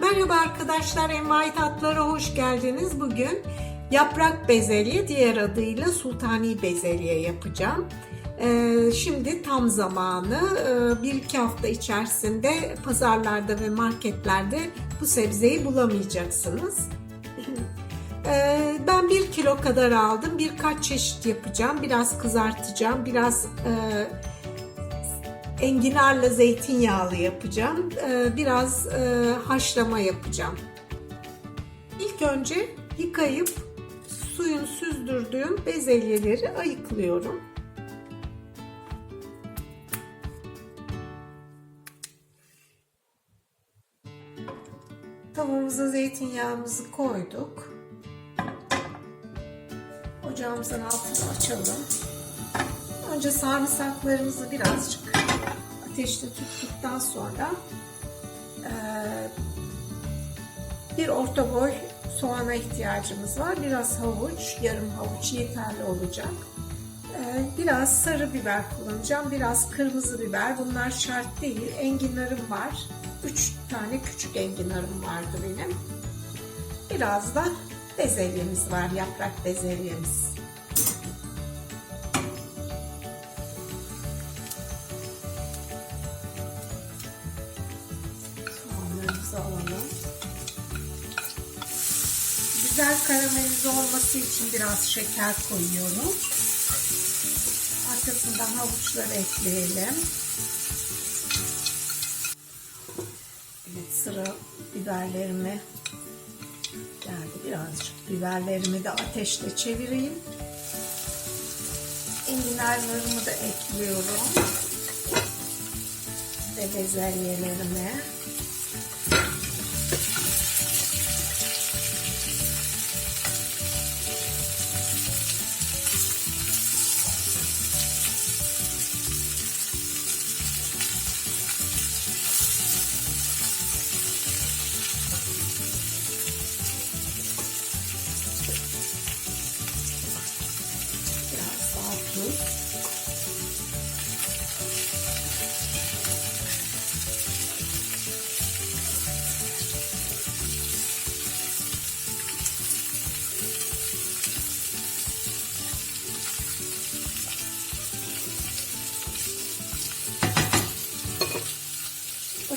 Merhaba arkadaşlar, Envai Tatlara hoş geldiniz. Bugün yaprak bezelye, diğer adıyla sultani bezelye yapacağım. Ee, şimdi tam zamanı. Ee, bir iki hafta içerisinde pazarlarda ve marketlerde bu sebzeyi bulamayacaksınız. Ee, ben bir kilo kadar aldım. Birkaç çeşit yapacağım. Biraz kızartacağım. Biraz e, enginarla zeytinyağlı yapacağım. Ee, Biraz e, haşlama yapacağım. İlk önce yıkayıp suyunu süzdürdüğüm bezelyeleri ayıklıyorum. Tavamıza zeytinyağımızı koyduk. Ocağımızın altını açalım. Önce sarımsaklarımızı birazcık ateşte tuttuktan sonra e, bir orta boy soğana ihtiyacımız var. Biraz havuç, yarım havuç yeterli olacak. E, Biraz sarı biber kullanacağım. Biraz kırmızı biber. Bunlar şart değil. Enginarım var. 3 tane küçük enginarım vardı benim. Biraz da bezelyemiz var. Yaprak bezelyemiz. Soğanlarımızı alalım. Güzel karamelize olması için biraz şeker koyuyorum. Arkasından havuçları ekleyelim. Evet sıra biberlerimi geldi. Birazcık biberlerimi de ateşte çevireyim. Enginarlarımı da ekliyorum. Ve bezelyelerimi.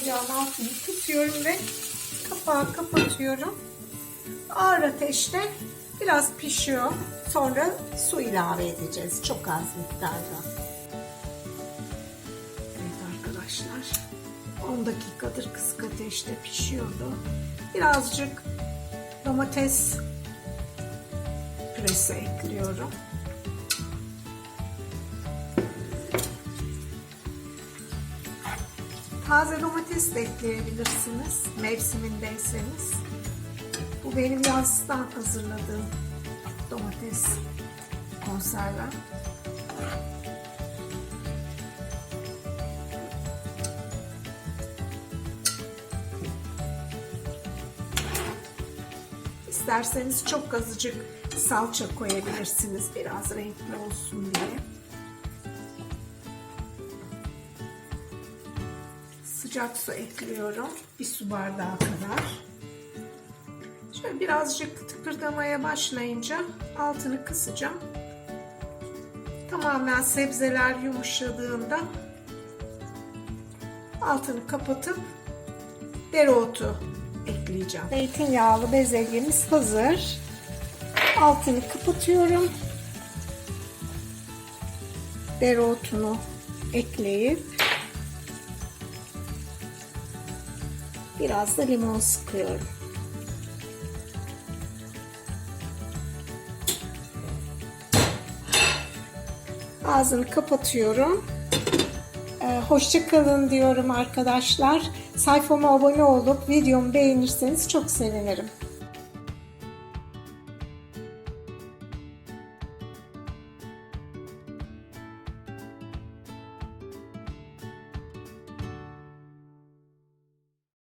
Ocağın altını tutuyorum ve kapağı kapatıyorum. Ağır ateşte biraz pişiyor. Sonra su ilave edeceğiz. Çok az miktarda. Evet arkadaşlar. 10 dakikadır kısık ateşte pişiyordu. Birazcık domates püresi ekliyorum. Taze domates de ekleyebilirsiniz mevsimindeyseniz. Bu benim yazdan hazırladığım domates konserve. İsterseniz çok azıcık salça koyabilirsiniz biraz renkli olsun diye. Sıcak su ekliyorum bir su bardağı kadar. Şöyle birazcık tıkırdamaya başlayınca altını kısacağım. Tamamen sebzeler yumuşadığında altını kapatıp dereotu ekleyeceğim. Zeytinyağlı bezelyemiz hazır. Altını kapatıyorum. Dereotunu ekleyip biraz da limon sıkıyorum. Ağzını kapatıyorum. Ee, hoşça kalın diyorum arkadaşlar. Sayfama abone olup videomu beğenirseniz çok sevinirim.